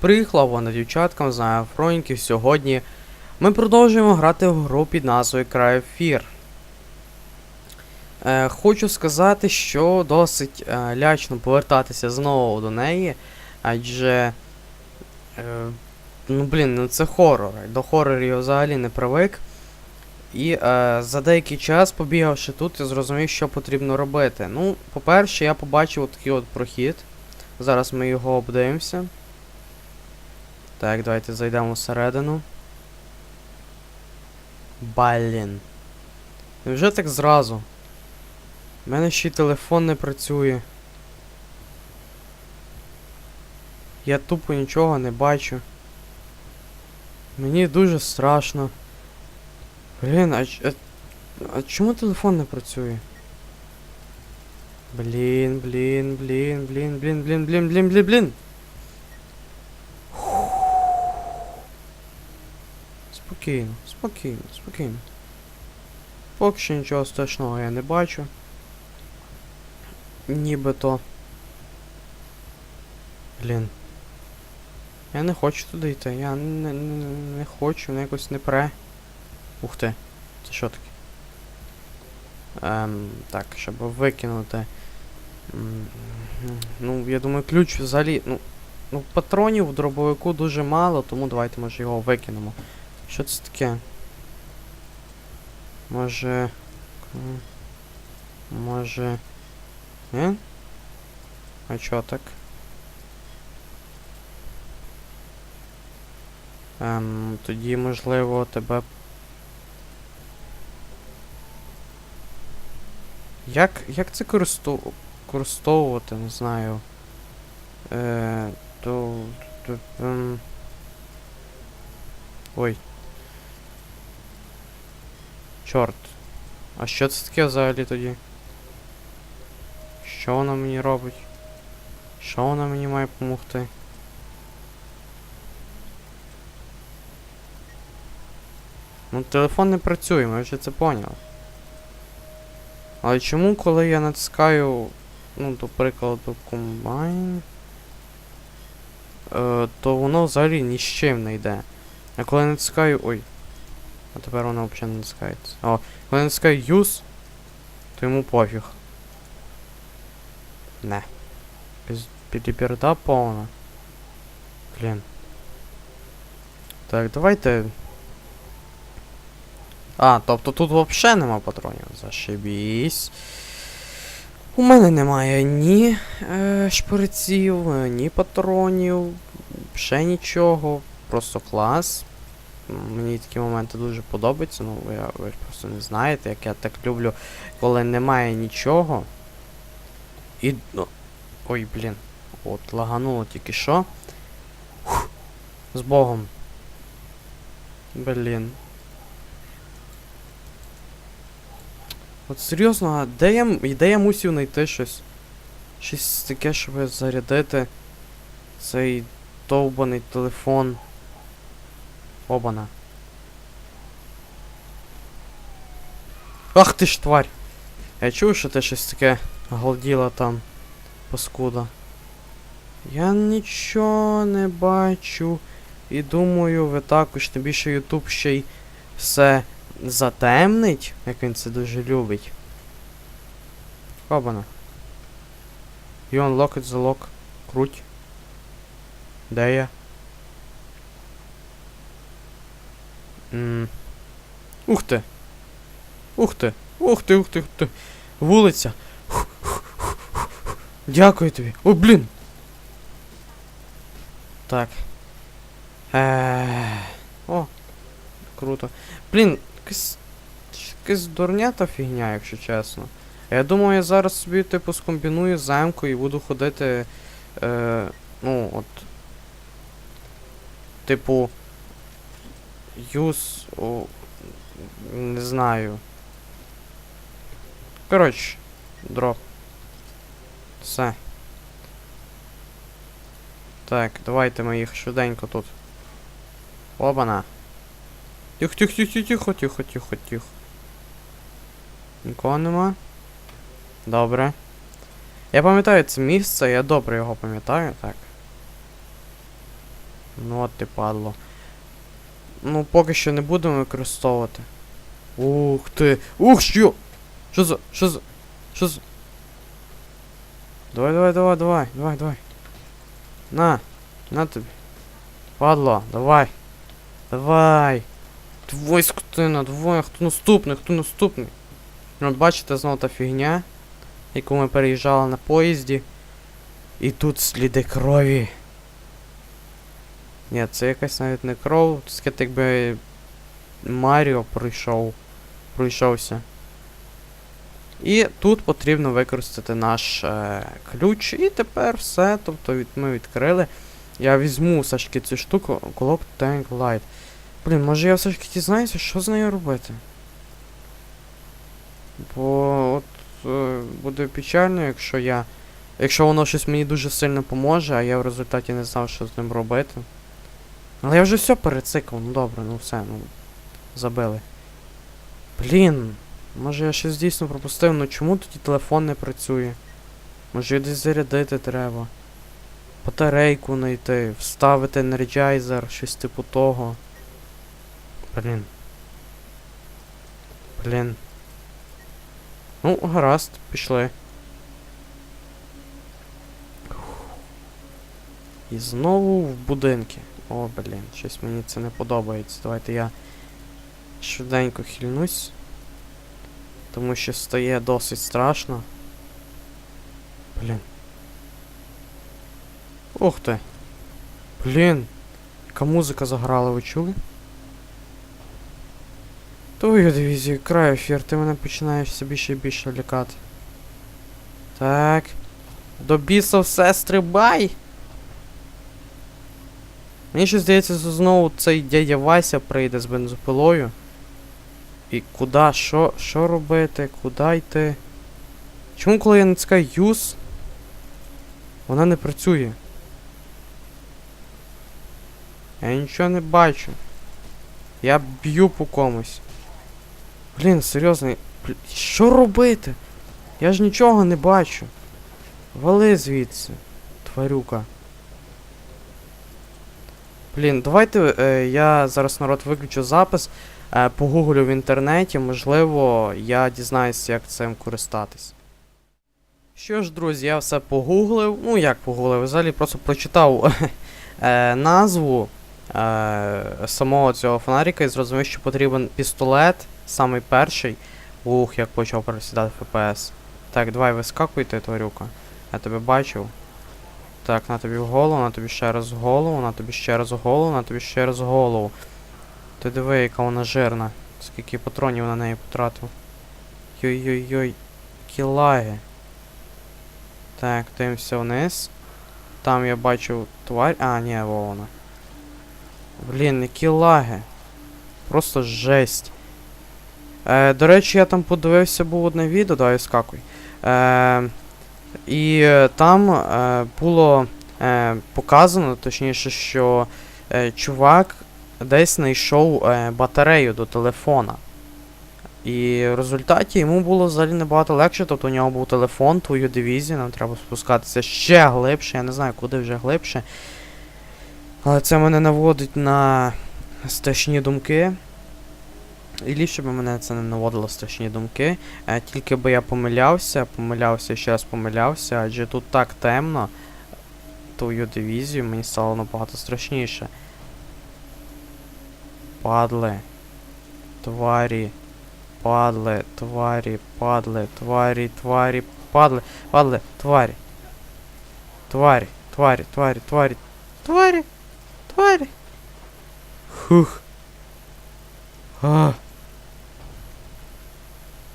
Приїхала вона дівчаткам, знаю Фроньків. Сьогодні ми продовжуємо грати в гру під назвою Cry of Fear. Е, хочу сказати, що досить е, лячно повертатися знову до неї, адже. Е, ну блін, ну це хорор. До хорорів я взагалі не привик. І е, за деякий час, побігавши тут, я зрозумів, що потрібно робити. Ну, по-перше, я побачив такий от прохід. Зараз ми його обдивимося. Так, давайте зайдемо всередину. Блін. Невже так зразу? У мене ще й телефон не працює. Я тупо нічого не бачу. Мені дуже страшно. Блін, а, а, а чому телефон не працює? Блін, блін, блін, блін, блін, блін, блін, блін, блін, блін. Спокійно, спокійно, спокійно. Поки що нічого страшного я не бачу. Нібито. Блін. Я не хочу туди йти, я не, не, не хочу, мене якось не пре. Ух ти. Це що таке? Ем, так, щоб викинути. Ну, я думаю, ключ взагалі. Ну, ну патронів в дробовику дуже мало, тому давайте може його викинемо. Що це таке? Може. Може. Не? А чо так? Ем, тоді, можливо, тебе. Як, як це користу... користовувати, не знаю. Е, то, то, ем... Ой. Чорт. А що це таке взагалі тоді? Що вона мені робить? Що вона мені має допомогти? Ну, телефон не працює, ми вже це поняли. Але чому, коли я натискаю, ну, до прикладу, комбайн, е, то воно взагалі ні з чим не йде. А коли я натискаю. Ой. А тепер воно взагалі не натискається. О, коли я натискаю use, то йому пофіг. Не. Без переберда повна. Блін. Так, давайте. А, тобто тут взагалі нема патронів. Зашибісь. У мене немає ні е, шприців, ні патронів, ще нічого. Просто клас. Мені такі моменти дуже подобаються. Ну, ви, ви просто не знаєте, як я так люблю, коли немає нічого. І. Ну, ой, блін. От, лагануло тільки що. Фух. З Богом. Блін. От серйозно, а де я, де я мусив знайти щось? Щось таке, щоб зарядити цей довбаний телефон. Обана. Ах ти ж тварь! Я чув, що ти щось таке галділа там, паскуда. Я нічого не бачу. І думаю, ви також, тим більше Ютуб ще й все затемнить, як він це дуже любить. Обана. You unlock the lock. Круть. Де я? М. Ух ти. Ух ти. Ух ти, ух ти, ух ти. Вулиця. Дякую тобі. О, блін. Так. Е. О. Круто. Блін, якась. Якась дурня та фігня, якщо чесно. Я думаю, я зараз собі, типу, скомбіную замку і буду ходити. Е, ну, от. Типу. О, не знаю. Коротше, дроп. Все. Так, давайте ми їх швиденько тут. Обана. Тихо, тихо, тихо, тихо, тихо, тихо, тихо. Нікого нема. Добре. Я пам'ятаю це місце, я добре його пам'ятаю, так. Ну от ти падло. Ну, поки що не будемо використовувати. Ух ти! Ух, що! Що за. Що за. Що за. Давай, давай, давай, давай, давай, давай. На, на тобі. Падло, давай. Давай. Давай, скотина, давай, хто наступний, хто наступний? От бачите, знову та фігня, яку ми переїжджали на поїзді. І тут сліди крові. Ні, це якась навіть не кров, це якби Маріо пройшов. Пройшовся. І тут потрібно використати наш е, ключ. І тепер все. Тобто від, ми відкрили. Я візьму все цю штуку. Clock Tank Light. Блін, може я все ж таки дізнаюся, що з нею робити. Бо от е, буде печально, якщо я. Якщо воно щось мені дуже сильно поможе, а я в результаті не знав, що з ним робити. Але я вже все перециклив, ну добре, ну все, ну. Забили. Блін. Може я щось дійсно пропустив, ну чому тоді телефон не працює? Може його десь зарядити треба. Батарейку знайти, вставити енерджайзер, щось типу того. Блін. Блін. Ну, гаразд, пішли. І знову в будинки. О, блін, щось мені це не подобається. Давайте я швиденько хильнусь. Тому що стає досить страшно. Блін. Ух ти. Блін. Яка музика заграла, ви чули? Твою дивізію, край ефір, ти мене починаєш все більше і більше лякати. Так. До біса все стрибай! Мені ще здається, знову цей дядя Вася прийде з бензопилою. І куди? Що? Що робити? Куди йти? Чому коли я натискаю use, вона не працює? Я нічого не бачу. Я б'ю по комусь. Блін, серйозно, що робити? Я ж нічого не бачу. Вали звідси, тварюка. Блін, давайте е, я зараз народ виключу запис, е, погуглю в інтернеті, можливо, я дізнаюся, як цим користатись. Що ж, друзі, я все погуглив. Ну, як погуглив, взагалі просто прочитав е, назву е, самого цього фонарика і зрозумів, що потрібен пістолет, самий перший. Ух, як почав просідати ФПС. Так, давай вискакуйте, тварюка. Я тебе бачив. Так, на тобі голову, на тобі ще раз голову, на тобі ще раз голову, на тобі ще раз голову. Ти диви, яка вона жирна. Скільки патронів на неї потратив. Йой-йой-йой. Кілаги. Так, дивимося вниз. Там я бачу тварь. А, ні, во вона. Блін, які лаги. Просто жесть. Е, до речі, я там подивився був одне відео, давай скакуй. Е, і е, там е, було е, показано, точніше, що чувак десь знайшов батарею до телефона. І в результаті йому було взагалі набагато легше, тобто у нього був телефон, твою дивізію, нам треба спускатися ще глибше, я не знаю, куди вже глибше. Але це мене наводить на страшні думки. І ліпше би мене це не наводило страшні думки. Е, тільки би я помилявся, помилявся ще раз помилявся, адже тут так темно. Твою дивізію мені стало набагато страшніше. Падли. Тварі. Падли, тварі, падли, тварі, тварі, падли, падли, тварі. Тварі, тварі, тварі, тварі, тварі, тварі. Хух. А.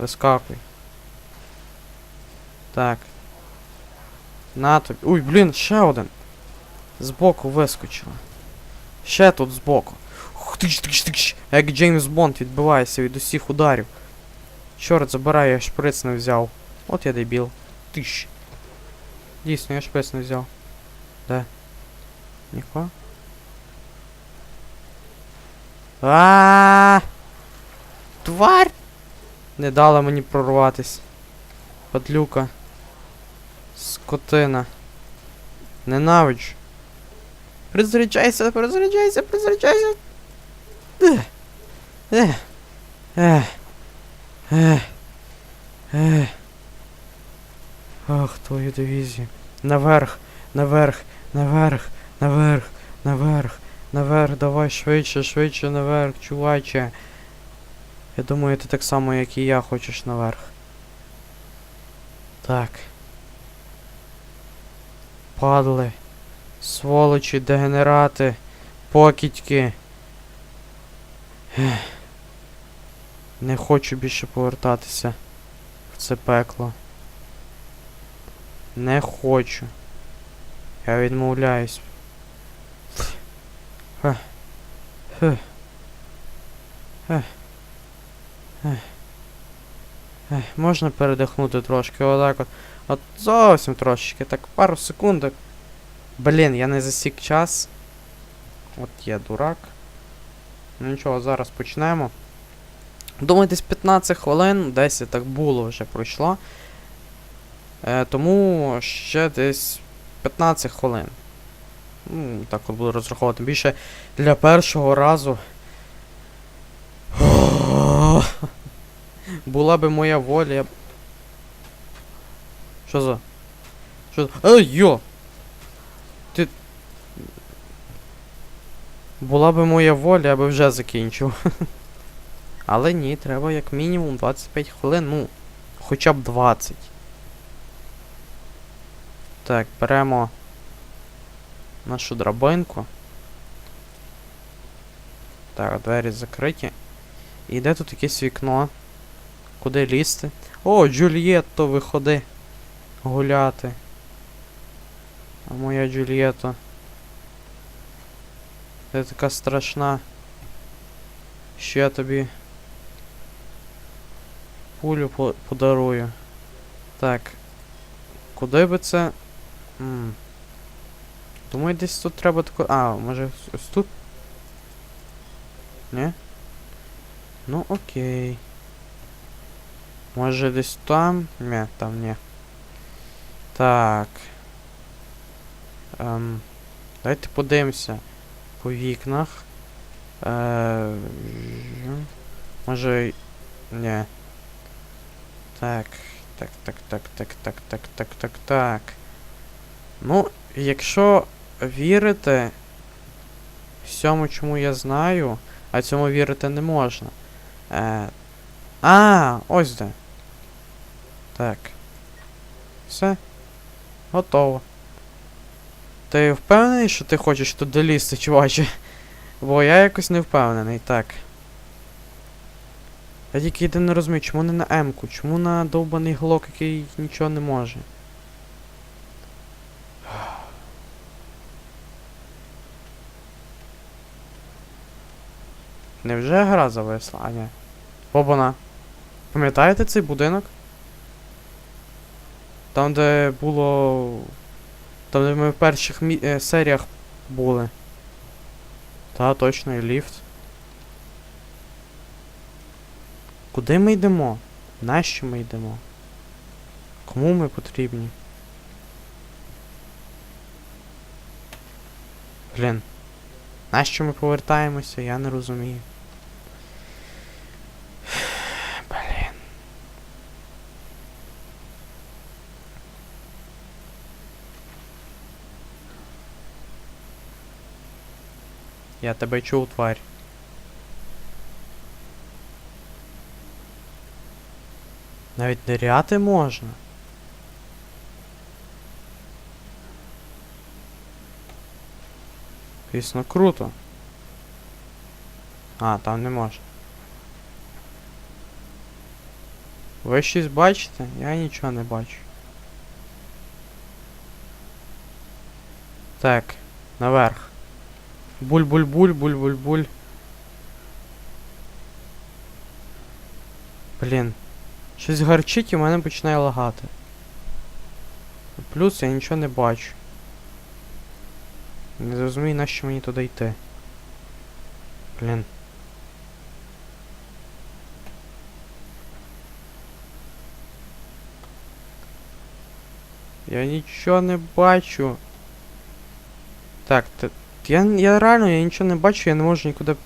Вискакуй. Так. На тобі. Уй, блін, ще один. Збоку вискочила. Ще тут збоку. Ух, тиш, тиш, тиш. Як Джеймс Бонд відбивається від усіх ударів. Чорт, забирай, я шприц не взяв. От я дебіл. Тиш. Дійсно, я шприц не взяв. Де? Ніхто? А. Тварь! Не дала мені прорватись. Падлюка. Скотина. Ненавиджу. Призаряджайся, призаряджайся, призаряджайся. Ех. Ех. Ех. Ех. Ех. Ах, твою дивізію. Наверх, наверх, наверх, наверх, наверх, наверх, давай швидше, швидше наверх, чуваче. Я думаю, ти так само, як і я, хочеш наверх. Так. Падли. Сволочі, дегенерати, покидьки. Ех. Не хочу більше повертатися в це пекло. Не хочу. Я відмовляюсь. Ех. Ех. Ех. Ех. Можна передихнути трошки, отак от. От зовсім трошечки, так пару секундок. Блін, я не засік час. От я дурак. Ну нічого, зараз почнемо. Думаю, десь 15 хвилин, 10 так було вже пройшло. Е, тому ще десь 15 хвилин. Ну, так от буду розраховувати. Більше для першого разу. Була би моя воля. я Що за? Що за? Ей, йо! Ти. Була би моя воля, я би вже закінчив. Але ні, треба як мінімум 25 хвилин, ну, хоча б 20. Так, беремо нашу драбинку. Так, двері закриті. І де тут якесь вікно? Куди лізти? О, Джульєтто, виходи. Гуляти. А моя Джульєтто. Ти така страшна. Що я тобі пулю по подарую. Так. Куди би це. М. Думаю, десь тут треба тако. А, може ось тут? Ні? Ну окей. Може десь там? Ні, там ні. Так. Ем. Давайте подивимося по вікнах. Е, може. Ні. Так. Так, так, так, так, так, так, так, так, так. Ну, якщо вірити всьому, чому я знаю, а цьому вірити не можна. Е, а, ось де. Так. Все. Готово. Ти впевнений, що ти хочеш тут долізти, чуваче? Бо я якось не впевнений, так. Я тільки єдине не розумію, чому не на М-ку, чому на довбаний глок, який нічого не може. Невже гра зависла? А ні. Обана. Пам'ятаєте цей будинок? Там, де було. Там, де ми в перших мі... е, серіях були. Та, точно, і ліфт. Куди ми йдемо? Нащо ми йдемо? Кому ми потрібні? Блін. Нащо ми повертаємося, я не розумію. Я тебе чув, тварь. Навіть ниряти можна. Звісно, круто. А, там не можна. Ви щось бачите? Я нічого не бачу. Так, наверх. Буль-буль-буль, буль-буль-буль. Блін. Щось гарчить і в мене починає лагати. Плюс я нічого не бачу. Не зрозумію, нащо мені туди йти. Блін. Я нічого не бачу. Так, ти, Я, я реально я нічого не бачу, я не можу нікуди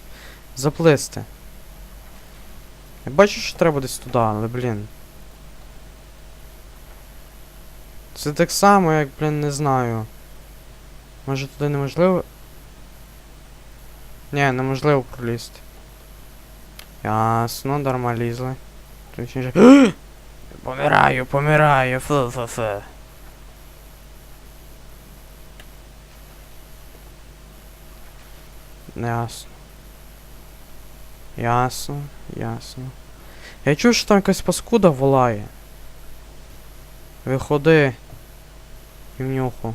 заплисти. Я бачу, що треба десь туди, але блін. Це так само, як, блін, не знаю. Може туди неможливо. Ні, неможливо пролізти. Ясно, дарма лізли. Помираю, помираю, фу-фу-фу. Ясно. Ясно, ясно. Я чув, що там якась паскуда волає. Виходи. Півнюху.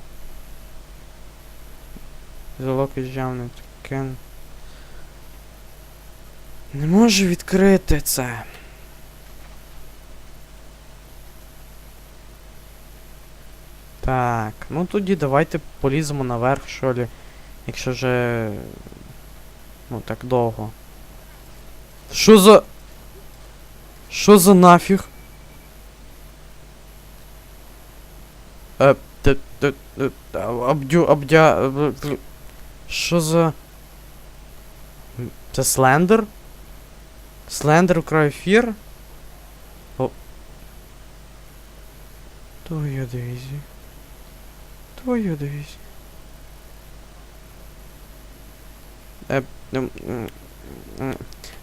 Золок ізжавний кен. Не можу відкрити це. Так, ну тоді давайте поліземо наверх, що лі. Якщо вже. Ну так довго. Що за. Що за нафіг? Е, те, те, те, обдю, обдя. Що за. Це Слендер? Слендер украв ефір? О. Твою дивізію. Твою дивізію. Е.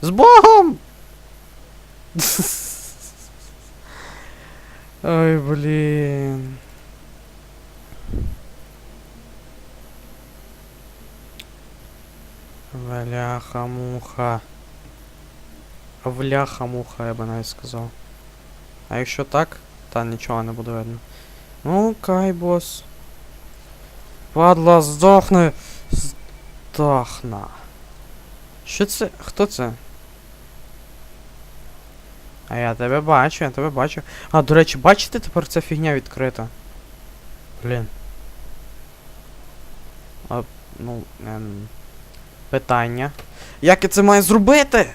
З Богом! Ой, блін. Вляха-муха. Вляха-муха, я би навіть сказав. А якщо так, та нічого не буде видно. Ну, кай, бос. Падла, здохни! Здохна. Що це? Хто це? А я тебе бачу, я тебе бачу. А, до речі, бачите, тепер ця фігня відкрита. Блін. А, ну, ем... Питання. Як я це маю зробити?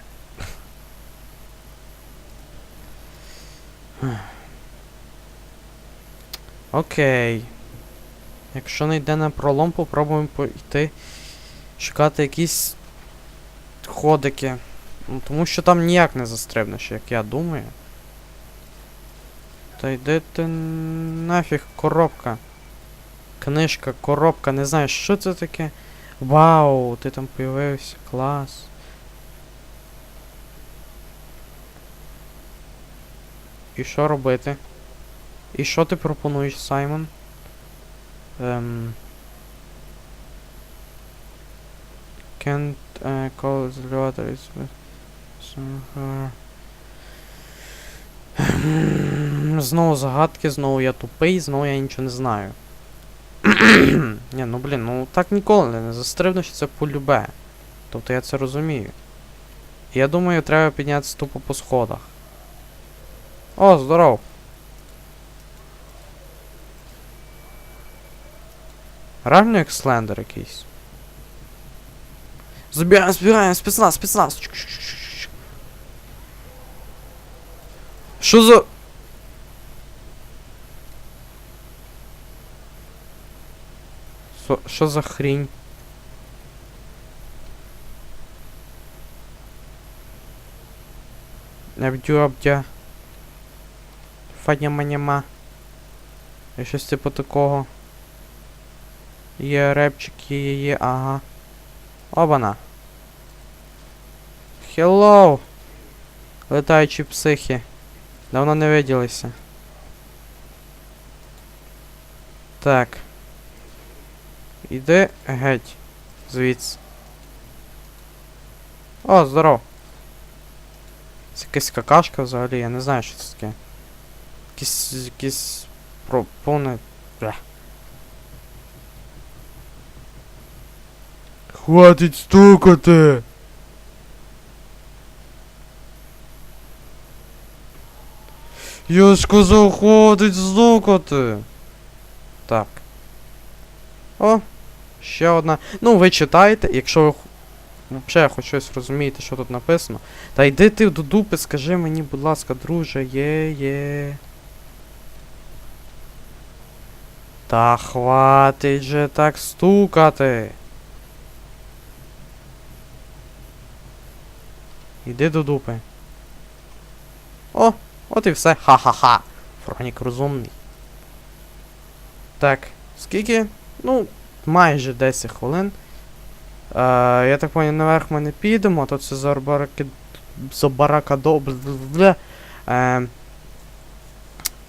Окей. Якщо не йде на пролом, попробуємо пойти шукати якісь ходики. Ну, тому що там ніяк не застрибнеш, як я думаю. Та йди ти нафіг, коробка. Книжка, коробка, не знаю, що це таке. Вау, ти там появився, клас. І що робити? І що ти пропонуєш, Саймон? Ем... Can't uh, call the lottery. Знову загадки, знову я тупий, знову я нічого не знаю. Ні, ну блін, ну так ніколи не застрибнеш, це полюбе. Тобто я це розумію. Я думаю, треба піднятися тупо по сходах. О, здоров! Реально як слендер якийсь. Забираємо, збираємо, спецназ, спецназ. Чш-чш-чш-чш. За... Що за хрінь? Абдю абдя. Фаня-маняма. Щось типу такого. Є репчик, є, є, є, ага. Обана. Хеллоу! Летаючі психи. Давно не виділися. Так. Іди геть. Звідси. О, здоров. Це якась какашка взагалі, я не знаю, що це таке. Якісь. якісь. Про повне. Бля. Хватить стукати! Я сказав, хватить стукати! Так. О, ще одна. Ну, ви читаєте, якщо ви взагалі хоч щось розумієте, що тут написано. Та йди ти до дупи, скажи мені, будь ласка, друже, є, є. Та хватить же так стукати. Іди до дупи. О, от і все. Ха-ха-ха. Фронік розумний. Так, скільки? Ну, майже 10 хвилин. Е, я так понял, наверх ми не підемо, то це за бараки. За баракадо. бля. Е,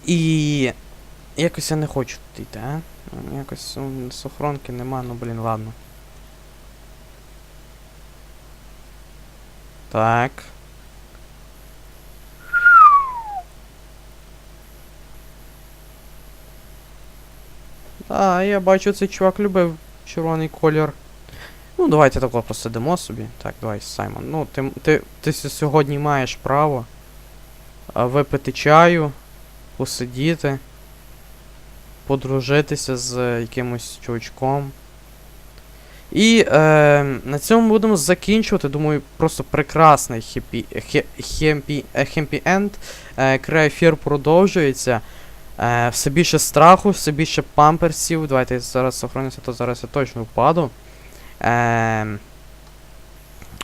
і. Якось я не хочу тут йти, а? Якось м, сохронки нема, ну блін, ладно. Так. А, я бачу, цей чувак любив червоний колір. Ну, давайте тако посидимо собі. Так, давай, Саймон. Ну, ти, ти, ти сьогодні маєш право випити чаю, посидіти, подружитися з е, якимось чувачком. І е, на цьому будемо закінчувати. Думаю, просто прекрасний хеппі, хе, хемпі, е, хемпі енд. Е, край ефір продовжується. Е, все більше страху, все більше памперсів. Давайте я зараз сохранюся, то зараз я точно впаду. Е,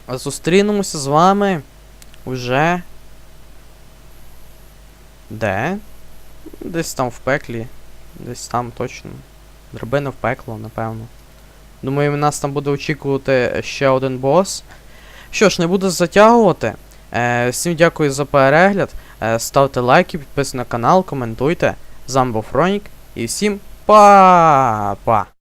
зустрінемося з вами уже. Де? Десь там в пеклі. Десь там точно. Драбина в пекло, напевно. Думаю, нас там буде очікувати ще один бос. Що ж, не буду затягувати. Е, всім дякую за перегляд. Е, ставте лайки, підписуйтесь на канал, коментуйте. З вами був Фронік. І всім па-па!